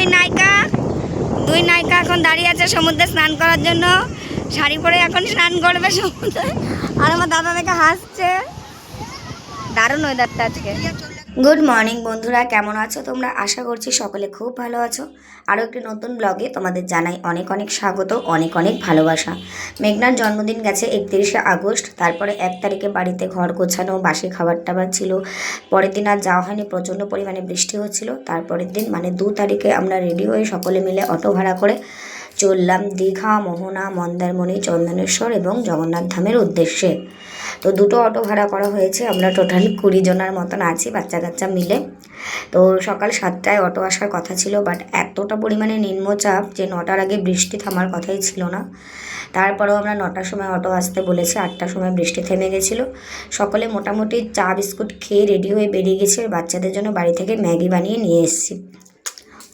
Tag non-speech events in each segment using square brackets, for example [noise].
দুই নায়িকা। দুই নায়িকা এখন দাঁড়িয়ে আছে সমুদ্রে স্নান করার জন্য। শাড়ি পরে এখন স্নান করবে সমুদ্রে। আর আমার দাদা দেখে হাসছে। দারুণ ওয়েদারটা আজকে। গুড মর্নিং বন্ধুরা। কেমন আছো তোমরা? আশা করছি সকলে খুব ভালো আছো। আরও একটি নতুন ব্লগে তোমাদের জানাই অনেক অনেক স্বাগত, অনেক অনেক ভালোবাসা। মেঘনার জন্মদিন গেছে একত্রিশে আগস্ট। তারপরে এক তারিখে বাড়িতে ঘর গোছানো, বাসি খাবার টাবার ছিল। পরের দিন আর যাওয়া হয়নি, প্রচণ্ড পরিমাণে বৃষ্টি হচ্ছিল। তারপরের দিন মানে দু তারিখে আমরা রেডি হয়ে সকলে মিলে অটো ভাড়া করে চললাম দীঘা, মোহনা, মন্দারমণি, চন্দনেশ্বর এবং জগন্নাথ ধামের উদ্দেশ্যে। তো দুটো অটো ভাড়া করা হয়েছে। আমরা টোটাল কুড়ি জনের মতন আছি, বাচ্চা কাচ্চা মিলে। তো সকাল সাতটায় অটো আসার কথা ছিল বাট এতটা পরিমাণে নিম্নচাপ যে নটার আগে বৃষ্টি থামার কথাই ছিল না। তারপরেও আমরা নটার সময় অটো আসতে বলেছি, আটটার সময় বৃষ্টি থেমে গেছিল। সকলে মোটামুটি চা, বিস্কুট খেয়ে রেডি হয়ে বেরিয়ে গেছে বাচ্চাদের জন্য বাড়ি থেকে ম্যাগি বানিয়ে নিয়ে এসেছি।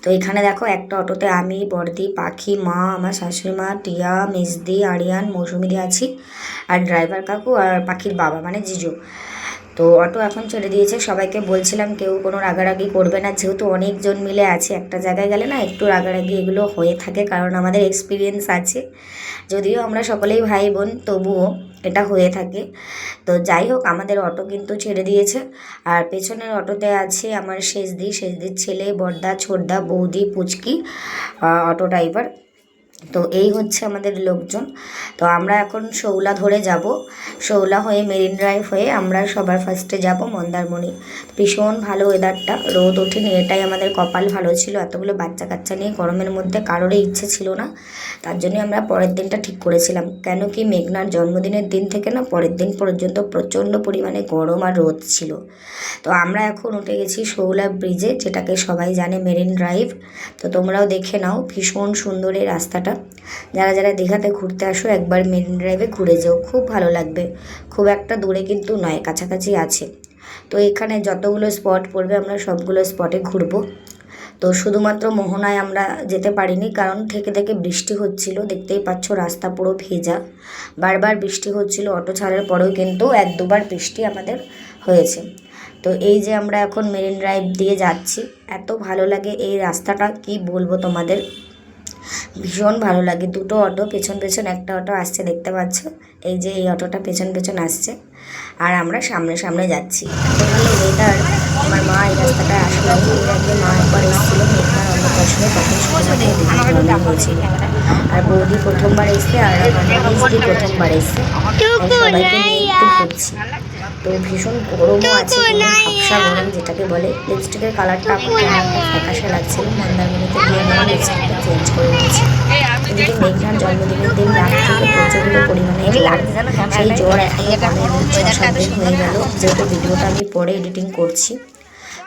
তো এখানে দেখো একটা অটোতে আমি বর্দি পাখি, মা, আমার শাশুড়ি মা টিয়া, মেজদি, আরিয়ান মৌসুমিদি আছি, আর ড্রাইভার কাকু আর পাখির বাবা মানে জিজু। তো অটো এখন ছেড়ে দিয়েছে। সবাইকে বলছিলাম কেউ কোনো রাগারাগি করবে না। যেহেতু অনেকজন মিলে আছে, একটা জায়গায় গেলে না একটু রাগারাগি এগুলো হয়ে থাকে, কারণ আমাদের এক্সপিরিয়েন্স আছে। যদিও আমরা সকলেই ভাই বোন তবুও এটা হয়ে থাকে। তো যাই হোক, আমাদের অটো কিন্তু ছেড়ে দিয়েছে। আর পেছনের অটোতে আছে আমার শেষদি। শেষদির ছেলে, বর্দা, ছোটদা, বৌদি, পুচকি অটো ড্রাইভার তো এই হচ্ছে আমাদের লোকজন। তো আমরা এখন শৌলা ধরে যাব। শৌলা হয়ে মেরিন ড্রাইভ হয়ে আমরা সবার ফার্স্টে যাব মন্দারমণি। ভীষণ ভালো ওয়েদারটা রোদ ওঠেনি, এটাই আমাদের কপাল ভালো ছিল। এতগুলো বাচ্চা কাচ্চা নিয়ে গরমের মধ্যে কারোরই ইচ্ছে ছিল না। তার জন্যই আমরা পরের দিনটা ঠিক করেছিলাম। কেন কি মেঘনার জন্মদিনের দিন থেকে না পরের দিন পর্যন্ত প্রচণ্ড পরিমাণে গরম আর রোদ ছিল। তো আমরা এখন উঠে গেছি শৌলা ব্রিজে যেটাকে সবাই জানে মেরিন ড্রাইভ। তো তোমরাও দেখে নাও, ভীষণ সুন্দর এই রাস্তাটা। যারা যারা দীঘাতে ঘুরতে আসো, একবার মেরিন ড্রাইভে ঘুরে যেও, খুব ভালো লাগবে। খুব একটা দূরে কিন্তু নয়, কাছাকাছি আছে। তো এখানে যতগুলো স্পট পড়বে, আমরা সবগুলো স্পটে ঘুরবো। তো শুধুমাত্র মোহনায় আমরা যেতে পারিনি, কারণ থেকে থেকে বৃষ্টি হচ্ছিল, দেখতেই পাচ্ছ রাস্তা পুরো ভেজা। বারবার বৃষ্টি হচ্ছিল, অটো ছাড়ার পরেও কিন্তু এক দুবার বৃষ্টি আমাদের হয়েছে। তো এই যে আমরা এখন মেরিন ড্রাইভ দিয়ে যাচ্ছি, এত ভালো লাগে এই রাস্তাটা, কি বলব তোমাদের? ভীষণ ভালো লাগে। দুটো অটো, পেছন পেছন একটা অটো আসছে, দেখতে পাচ্ছ? এই যে এই অটোটা পেছন পেছন আসছে। আর আমরা সামনে সামনে যাচ্ছি। ওয়েদার আমার মা এই রাস্তাটায় আসলে মা একবার এসেছিল তখন হয়েছিল আর বৌদি প্রথমবার এসছে আর আমার প্রথমবার এসছে। সবাইকে একটু তো ভীষণ গরমও আছে ঝাপসা গরম যেটাকে বলে লিপস্টিকের কালারটা আমার ফ্যাকাশে লাগছিল মন্দারমণিতে গিয়ে আমি লিপস্টিকটা চেঞ্জ করে নিয়েছি। এদিকে মেঘনার জন্মদিনের দিন রাত থেকে প্রচণ্ড পরিমাণে সেই জ্বর এখনও ছ সাত দিন হয়ে গেল যেহেতু ভিডিওটা আমি পরে এডিটিং করছি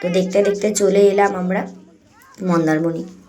তো দেখতে দেখতে চলে এলাম আমরা মন্দারমণি।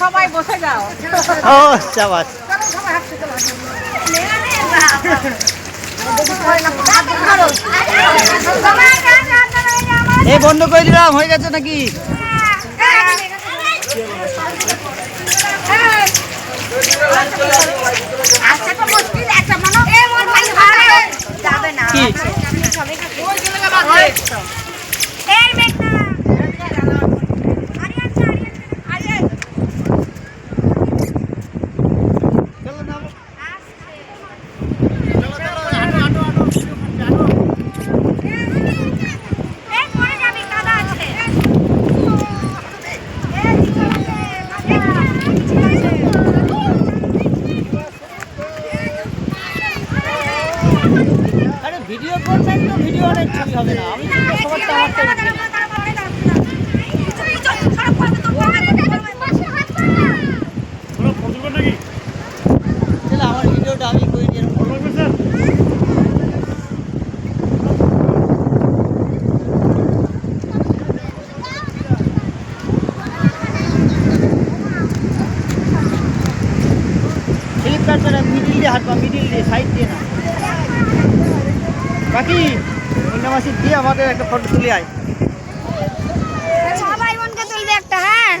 সবাই বসে যাও। ও চাবাস এই বন্ধ করে দিলাম হয়ে গেছে নাকি? যাবে না কি এই মেঘনা আরিয়ান আরিয়ান এই পরে যাবি দাদা আছে আরে ভিডিও করছেন তো আমার ভিডিওটা আমি করে দিয়ে হবে না মিডিল দিয়ে হাঁটবা মিডিল দিয়ে সাইড দিয়ে না। বাকি অন্য মাসি দিয়ে আমাদের একটা ফটো তুলে আয়। সবাই একটা হ্যাঁ?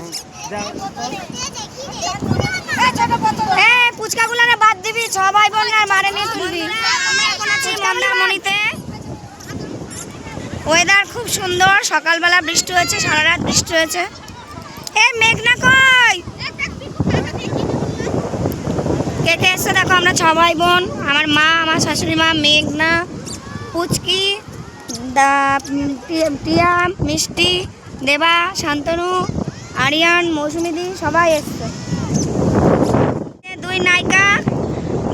হ্যাঁ বাদ দিবি, সবাই বোন মারে ওয়েদার খুব সুন্দর, সকালবেলা বৃষ্টি হয়েছে, সারা রাত বৃষ্টি হয়েছে। এ, মেঘনা কই? কে কে এসছে, দেখো আমরা ভাই বোন, আমার মা, আমার শাশুড়ি মা, মেঘনা, পুচকি। দা টিয়া মিষ্টি দেবা শান্তনু আরিয়ান মৌসুমিদি সবাই এসছে। দুই নায়িকা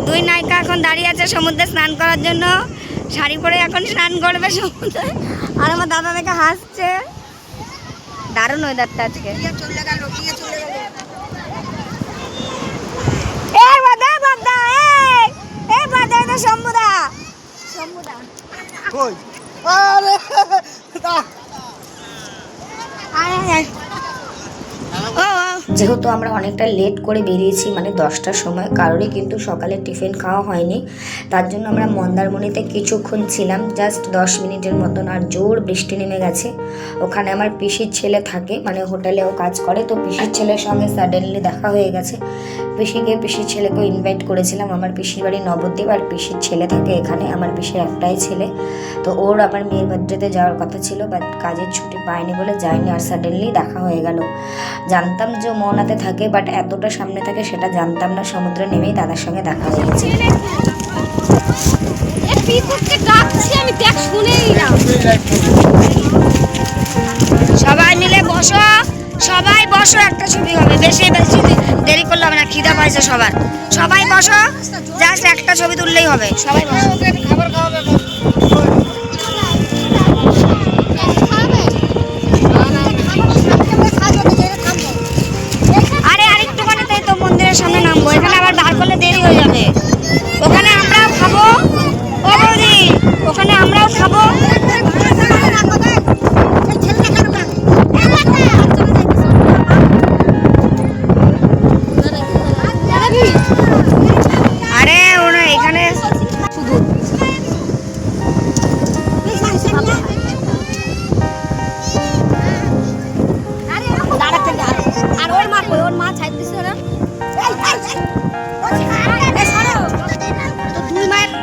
দুই নায়িকা এখন দাঁড়িয়ে আছে সমুদ্রে স্নান করার জন্য। শাড়ি পরে এখন স্নান করবে সমুদ্রে। আর আমার দাদা দেখে হাসছে। দারুণ ওয়েদারটা আজকে। এ বাদা বাদা এ এ বাদা এটা শম্ভুদা শম্ভুদা কই? আরে দা আয় আয় আয় ও ও। যেহেতু আমরা অনেকটা লেট করে বেরিয়েছি মানে দশটার সময়, কারোরই কিন্তু সকালে টিফিন খাওয়া হয়নি। তার জন্য আমরা মন্দারমণিতে কিছুক্ষণ ছিলাম জাস্ট দশ মিনিটের মতন, আর জোর বৃষ্টি নেমে গেছে। ওখানে আমার পিসির ছেলে থাকে মানে হোটেলেও কাজ করে, তো পিসির ছেলের সঙ্গে সাডেনলি দেখা হয়ে গেছে। পিসিকে পিসির ছেলেকেও ইনভাইট করেছিলাম, আমার পিসির বাড়ি নবদ্বীপ, আর পিসির ছেলে থাকে এখানে, আমার পিসির একটাই ছেলে। তো ওর আবার মেয়ের বার্থডেতে যাওয়ার কথা ছিল বাট কাজের ছুটি পায়নি বলে যায়নি, আর সাডেনলি দেখা হয়ে গেল। জানতাম যে মোহনাতে থাকে বাট এতটা সামনে থাকে সেটা জানতাম না। সমুদ্রে নেমেই দাদার সঙ্গে দেখা হয়ে না। সবাই মিলে বসো, সবাই বসো, একটা ছবি হবে। বেশি বেশি দেরি হবে না, খিদা পাইছে সবার। সবাই বসো জাস্ট একটা ছবি তুললেই হবে। সবাই বসো। খাবার খাওয়াবে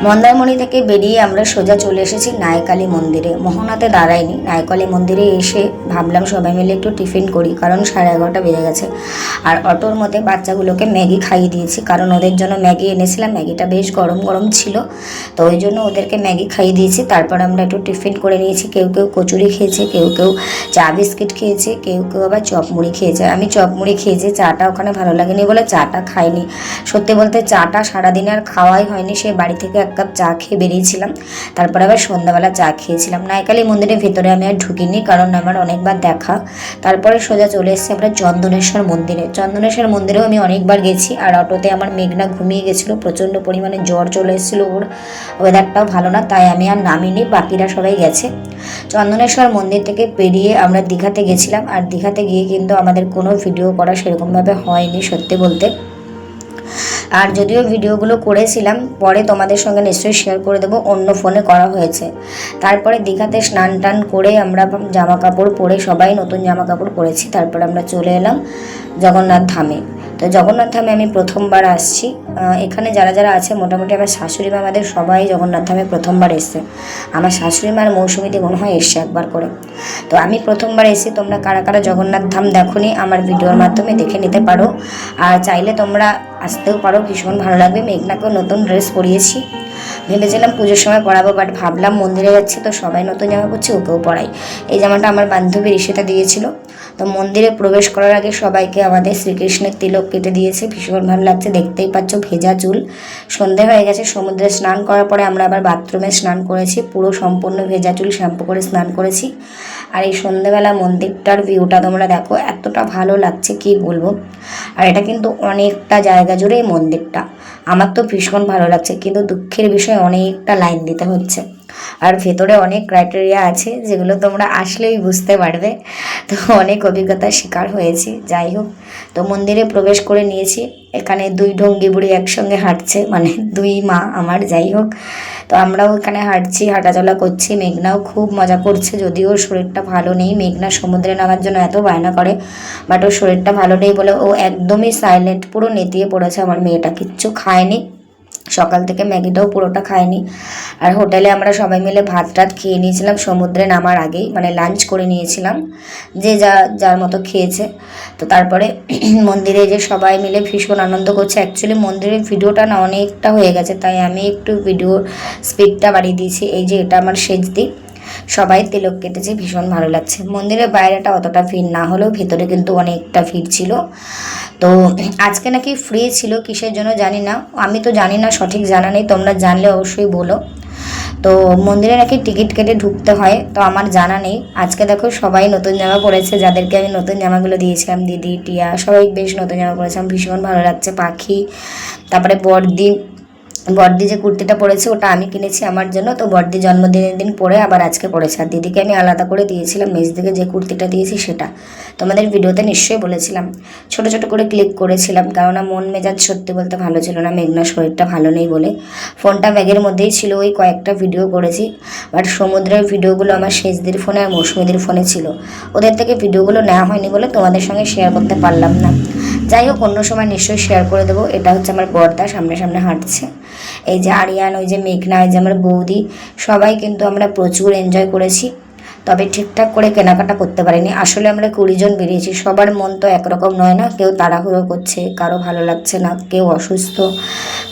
মন্দারমণি থেকে বেরিয়ে আমরা সোজা চলে এসেছি নায়কালী মন্দিরে। মোহনাতে দাঁড়াইনি। নায়কালী মন্দিরে এসে ভাবলাম সবাই মিলে একটু টিফিন করি, কারণ সাড়ে এগারোটা বেজে গেছে। আর অটোর মধ্যে বাচ্চাগুলোকে ম্যাগি খাইয়ে দিয়েছি, কারণ ওদের জন্য ম্যাগি এনেছিলাম। ম্যাগিটা বেশ গরম গরম ছিল, তো ওই জন্য ওদেরকে ম্যাগি খাইয়ে দিয়েছি। তারপর আমরা একটু টিফিন করে নিয়েছি। কেউ কেউ কচুরি খেয়েছে, কেউ কেউ চা বিস্কিট খেয়েছে, কেউ কেউ আবার চপ মুড়ি খেয়েছে। আমি চপ মুড়ি খেয়েছি, চাটা ওখানে ভালো লাগেনি বলে চাটা খাইনি। সত্যি বলতে চাটা সারাদিন আর খাওয়াই হয়নি। সে বাড়ি থেকে কাপ চা খেয়ে বেরিয়েছিলাম। তারপর আবার সন্ধ্যাবেলা চা খেয়েছিলাম। নায়কালী মন্দিরের ভেতরে আমি আর ঢুকিনি, কারণ আমার অনেকবার দেখা। তারপরে সোজা চলে এসেছি আমরা চন্দনেশ্বর মন্দিরে। চন্দনেশ্বর মন্দিরেও আমি অনেকবার গেছি, আর অটোতে আমার মেঘনা ঘুমিয়ে গেছিল, প্রচণ্ড পরিমাণে জ্বর চলে এসেছিল ওর। ওয়েদারটাও ভালো না, তাই আমি আর নামিনি, বাকিরা সবাই গেছে। চন্দনেশ্বর মন্দির থেকে পেরিয়ে আমরা দীঘাতে গেছিলাম, আর দীঘাতে গিয়ে কিন্তু আমাদের কোনো ভিডিও করা সেরকমভাবে হয়নি, সত্যি বলতে। আর যদিও ভিডিওগুলো করেছিলাম, পরে তোমাদের সঙ্গে নিশ্চয়ই শেয়ার করে দেবো, অন্য ফোনে করা হয়েছে। তারপরে দীঘাতে স্নান টান করে আমরা জামা কাপড় পরে সবাই নতুন জামা কাপড় পরেছি, তারপরে আমরা চলে এলাম জগন্নাথ ধামে। তো জগন্নাথ ধামে আমি প্রথমবার আসছি। এখানে যারা যারা আছে, মোটামুটি আমার শাশুড়ি মা আমাদের সবাই জগন্নাথ ধামে প্রথমবার এসছে। আমার শাশুড়ি মার মৌসুমিতে মনে হয় এসছে একবার করে। তো আমি প্রথমবার এসে তোমরা কারা কারা জগন্নাথ ধাম দেখোনি আমার ভিডিওর মাধ্যমে দেখে নিতে পারো। আর চাইলে তোমরা আসতেও পারো, ভীষণ ভালো লাগবে। মেঘনাকেও নতুন ড্রেস পরিয়েছি। ভেবেছিলাম পুজোর সময় পরাবো বাট ভাবলাম মন্দিরে যাচ্ছি, তো সবাই নতুন জামা পরছে, ওকেও পরাই। এই জামাটা আমার বান্ধবী ঋষিতা দিয়েছিল। তো মন্দিরে প্রবেশ করার আগে সবাইকে আমাদের শ্রীকৃষ্ণের তিলক কেটে দিয়েছে। ভীষণ ভালো লাগছে, দেখতেই পাচ্ছ ভেজা চুল। সন্ধে হয়ে গেছে, সমুদ্রে স্নান করার পরে আমরা আবার বাথরুমে স্নান করেছি, পুরো সম্পূর্ণ ভেজা চুল, শ্যাম্পু করে স্নান করেছি। আর এই সন্ধেবেলা মন্দিরটার ভিউটা তোমরা দেখো, এতটা ভালো লাগছে, কি বলব? আর এটা কিন্তু অনেকটা জায়গা জুড়ে এই মন্দিরটা। আমার তো ভীষণ ভালো লাগছে, কিন্তু দুঃখের বিষয় অনেকটা লাইন দিতে হচ্ছে। আর ভেতরে অনেক ক্রাইটেরিয়া আছে যেগুলো তোমরা আসলেই বুঝতে পারবে। তো অনেক অভিজ্ঞতার শিকার হয়েছি। যাই হোক, তো মন্দিরে প্রবেশ করে নিয়েছি। এখানে দুই ঢঙ্গি বুড়ি একসঙ্গে হাঁটছে মানে দুই মা আমার, যাই হোক। তো আমরাও এখানে হাঁটছি, হাঁটাচলা করছি। মেঘনাও খুব মজা করছে, যদিও শরীরটা ভালো নেই। মেঘনা সমুদ্রে নামার জন্য এত বায়না করে বাট ওর শরীরটা ভালো নেই বলে ও একদমই সাইলেন্ট পুরো নেতিয়ে পড়েছে। আমার মেয়েটা কিচ্ছু খায়নি। সকাল থেকে ম্যাগিটাও পুরোটা খায়নি আর হোটেলে আমরা সবাই মিলে ভাত টাত খেয়ে নিয়েছিলাম, সমুদ্রে নামার আগেই মানে লাঞ্চ করে নিয়েছিলাম, যে যা, যার মতো খেয়েছে। তো তারপরে [clears throat] মন্দিরে যে সবাই মিলে ভীষণ আনন্দ করছে। অ্যাকচুয়ালি মন্দিরের ভিডিওটা না অনেকটা হয়ে গেছে, তাই আমি একটু ভিডিওর স্পিডটা বাড়িয়ে দিয়েছি। এই যে এটা আমার শেষ দিক সবাই তিলক কেটেছে, ভীষণ ভালো লাগছে। মন্দিরের বাইরেটা অতটা ভিড় না হলেও ভেতরে কিন্তু অনেকটা ভিড় ছিল। তো আজকে নাকি ফ্রি ছিল, কিসের জন্য জানি না। আমি তো জানি না, সঠিক জানা নেই, তোমরা জানলে অবশ্যই বলো। তো মন্দিরে নাকি টিকিট কেটে ঢুকতে হয়, তো আমার জানা নেই। আজকে দেখো সবাই নতুন জামা পরেছে, যাদেরকে আমি নতুন জামাগুলো দিয়েছিলাম, দিদি, টিয়া, সবাই বেশ নতুন জামা পরেছিলাম ভীষণ ভালো লাগছে, পাখি, তারপরে বড়দি বড়দি যে কুর্তিটা পরেছে, ওটা আমি কিনেছি আমার জন্য। তো বড্ডি জন্মদিনের দিন পরে আবার আজকে পরেছে। আর দিদিকে আমি আলাদা করে দিয়েছিলাম, মেজদিকে যে কুর্তিটা দিয়েছি সেটা। তোমাদের ভিডিওতে নিশ্চয়ই বলেছিলাম। ছোট ছোট করে ক্লিক করেছিলাম, কেননা মন মেজাজ সত্যি বলতে ভালো ছিল না মেঘনা শরীরটা ভালো নেই বলে। ফোনটা ব্যাগের মধ্যেই ছিল, ওই কয়েকটা ভিডিও করেছি বাট সমুদ্রের ভিডিওগুলো আমার শেষদের ফোনে আর মৌসুমিদের ফোনে ছিল। ওদের থেকে ভিডিওগুলো নেওয়া হয়নি বলে তোমাদের সঙ্গে শেয়ার করতে পারলাম না। যাই হোক, অন্য সময় নিশ্চয়ই শেয়ার করে দেবো, এটা হচ্ছে আমার বর্দা সামনে সামনে হাঁটছে। এই যে আরিয়ান, ওই যে মেঘনা ওই যে আমার বৌদি, সবাই কিন্তু আমরা প্রচুর এনজয় করেছি। তবে ঠিকঠাক করে কেনাকাটা করতে পারিনি। আসলে আমরা কুড়ি জন বেরিয়েছি। সবার মন তো একরকম নয় না? কেউ তাড়াহুড়ো করছে, কারও ভালো লাগছে না, কেউ অসুস্থ,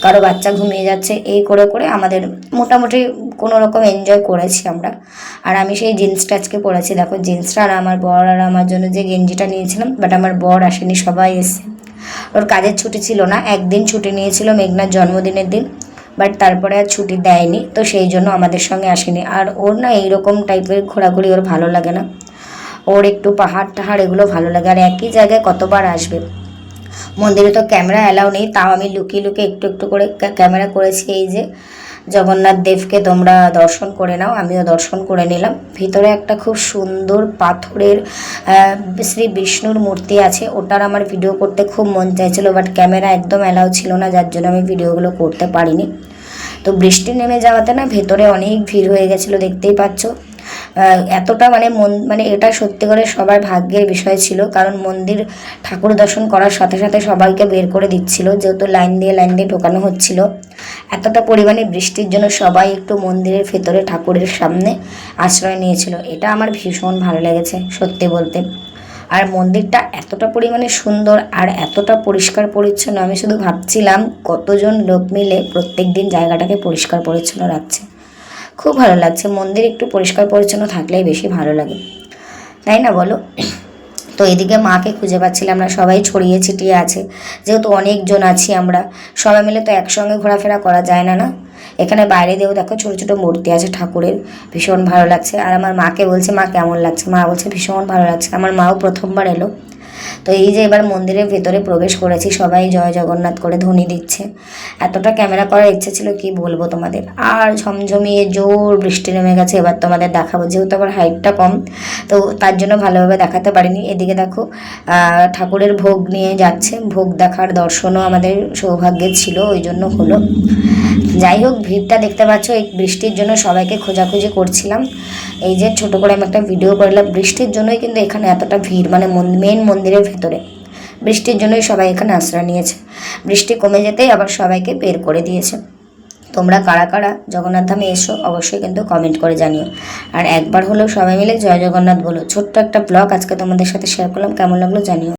কারও বাচ্চা ঘুমিয়ে যাচ্ছে। এই করে করে আমাদের মোটামুটি কোনো রকম এনজয় করেছি আমরা। আর আমি সেই জিন্সটা আজকে পরেছি। দেখো জিন্সটা আর আমার বর আর আমার জন্য যে গেঞ্জিটা নিয়েছিলাম বাট আমার বর আসেনি, সবাই এসে ওর কাজের ছুটি ছিল না। একদিন ছুটি নিয়েছিল মেঘনার জন্মদিনের দিন। বাট তারপরে আর ছুটি দেয়নি, তো সেই জন্য আমাদের সঙ্গে আসেনি। আর ওর না এইরকম টাইপের ঘোরাঘুরি ওর ভালো লাগে না। ওর একটু পাহাড় টাহাড় এগুলো ভালো লাগে। আর একই জায়গায় কতবার আসবে? মন্দিরে তো ক্যামেরা অ্যালাউ নেই, তাও আমি লুকিয়ে লুকিয়ে একটু একটু করে ক্যামেরা করেছি এই যে। জগন্নাথ দেবকে তোমরা দর্শন করে নাও, আমিও দর্শন করে নিলাম। ভিতরে একটা খুব সুন্দর পাথরের শ্রী বিষ্ণুর মূর্তি আছে, ওটার আমার ভিডিও করতে খুব মন চাইছিল, বাট ক্যামেরা একদম অ্যালাউ ছিল না, যার জন্য আমি ভিডিওগুলো করতে পারিনি। তো বৃষ্টি নেমে যাওয়াতে না ভেতরে অনেক ভিড় হয়ে গেছিল, দেখতেই পাচ্ছ। এতটা মানে মন মানে এটা সত্যি করে সবার ভাগ্যের বিষয় ছিল, কারণ মন্দির ঠাকুর দর্শন করার সাথে সাথে সবাইকে বের করে দিচ্ছিল, যেহেতু লাইন দিয়ে লাইন দিয়ে ঢোকানো হচ্ছিল। এতটা পরিমাণে বৃষ্টির জন্য সবাই একটু মন্দিরের ভেতরে ঠাকুরের সামনে আশ্রয় নিয়েছিল। এটা আমার ভীষণ ভালো লেগেছে, সত্যি বলতে। আর মন্দিরটা এতটা পরিমাণে সুন্দর আর এতটা পরিষ্কার পরিচ্ছন্ন, আমি শুধু ভাবছিলাম কতজন লোক মিলে প্রত্যেক দিন জায়গাটাকে পরিষ্কার পরিচ্ছন্ন রাখছে। খুব ভালো লাগছে, মন্দির একটু পরিষ্কার পরিচ্ছন্ন থাকলেই বেশি ভালো লাগে। তাই না বলো? তো এদিকে মাকে খুঁজে পাচ্ছিলাম আমরা সবাই ছড়িয়ে ছিটিয়ে আছে। যেহেতু অনেকজন আছি আমরা, সবাই মিলে তো একসঙ্গে ঘোরাফেরা করা যায় না না? এখানে বাইরে দিয়েও দেখো ছোটো ছোটো মূর্তি আছে ঠাকুরের, ভীষণ ভালো লাগছে। আর আমার মাকে বলছে, মা, কেমন লাগছে? মা বলছে, ভীষণ ভালো লাগছে। আমার মাও প্রথমবার এলো। তো এই যে এবার মন্দিরের ভেতরে প্রবেশ করেছি, সবাই জয় জগন্নাথ করে ধ্বনি দিচ্ছে। এতটা ক্যামেরা করার ইচ্ছে ছিল, কি বলব তোমাদের? আর ঝমঝমিয়ে জোর বৃষ্টি নেমে গেছে, এবার তোমাদের দেখাবো। যেহেতু আমার হাইটটা কম, তো তার জন্য ভালোভাবে দেখাতে পারিনি। এদিকে দেখো ঠাকুরের ভোগ নিয়ে যাচ্ছে। ভোগ দেখার দর্শনও আমাদের সৌভাগ্যের ছিল, ওই জন্য হলো। যাই হোক, ভিড়টা দেখতে পাচ্ছ, এই বৃষ্টির জন্য সবাইকে খোঁজাখুঁজি করছিলাম। এই যে ছোট করে আমি একটা ভিডিও করলাম, বৃষ্টির জন্যই কিন্তু এখানে এতটা ভিড় মানে মেন মন্দিরের ভেতরে। বৃষ্টির জন্যই সবাই এখানে আশ্রয় নিয়েছে। বৃষ্টি কমে যেতেই আবার সবাইকে বের করে দিয়েছে। তোমরা কারা কারা জগন্নাথ ধামে এসো, অবশ্যই কিন্তু কমেন্ট করে জানিও। আর একবার হলেও সবাই মিলে জয় জগন্নাথ বলো। ছোট্ট একটা ব্লগ আজকে তোমাদের সাথে শেয়ার করলাম, কেমন লাগল জানিও।